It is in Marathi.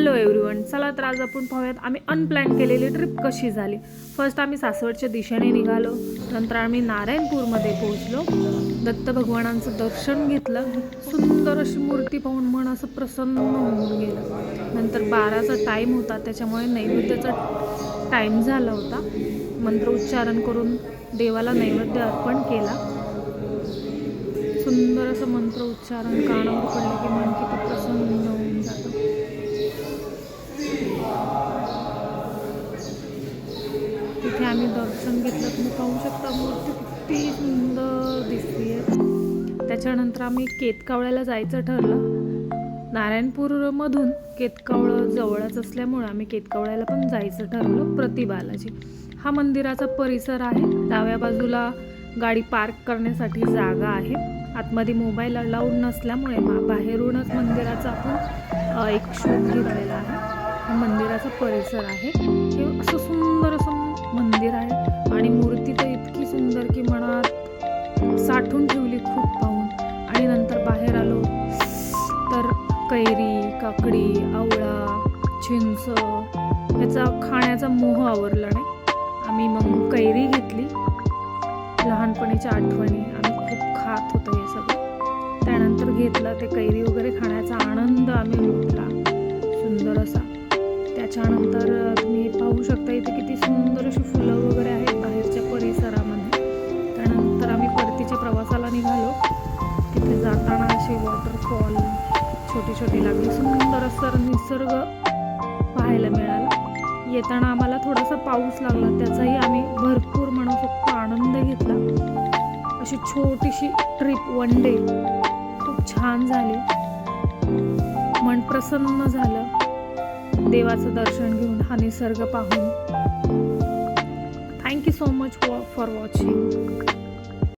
हॅलो एव्हरीवन चला तर आज आपण पाहूयात आम्ही अनप्लॅन केलेली ट्रिप कशी झाली. फर्स्ट आम्ही सासवडच्या दिशेने निघालो नंतर आम्ही नारायणपूरमध्ये पोहोचलो. दत्त भगवानांचं दर्शन घेतलं. सुंदर अशी मूर्ती पाहून मन असं प्रसन्न होऊन गेलं. नंतर बाराचा टाईम होता त्याच्यामुळे नैवेद्याचा टाईम झाला होता. मंत्र उच्चारण करून देवाला नैवेद्य अर्पण केला. सुंदर असं मंत्र उच्चारण कानावर पडलं की मन किती आम्ही दर्शन घेतलं तुम्ही पाहू शकता मूर्ती किती सुंदर दिसते त्याच्यानंतर आम्ही केतकावळ्याला जायचं ठरलं. नारायणपूरमधून केतकावळं जवळच असल्यामुळं आम्ही केतकावळ्याला पण जायचं ठरवलं प्रतिबालाजी हा मंदिराचा परिसर आहे. डाव्या बाजूला गाडी पार्क करण्यासाठी जागा आहे. आतमध्ये मोबाईल अलाउड नसल्यामुळे बाहेरूनच मंदिराचा आपण एक शोध घेतलेला आहे. मंदिराचा परिसर आहे. हे असं सुंदर असं साठवून ठेवली खूप पाहून. आणि नंतर बाहेर आलो. तर कैरी काकडी आवळा चिंच ह्याचा खाण्याचा मोह आवरला नाही. आम्ही मग कैरी घेतली. लहानपणीच्या आठवणी आम्ही खूप खात होतो हे सगळं. त्यानंतर घेतलं ते कैरी वगैरे खाण्याचा आनंद आम्ही लुटला. सुंदर असा. त्याच्यानंतर तुम्ही जाताना असे वॉटरफॉल छोटी छोटी लागली. सुंदर असं निसर्ग पाहायला मिळाला. येताना आम्हाला थोडासा पाऊस लागला. त्याचाही आम्ही भरपूर म्हणू शकतो आनंद घेतला. अशी छोटीशी ट्रिप वन डे खूप छान झाली. मन प्रसन्न झालं. देवाचं दर्शन घेऊन हा निसर्ग पाहून. Thank you so much for watching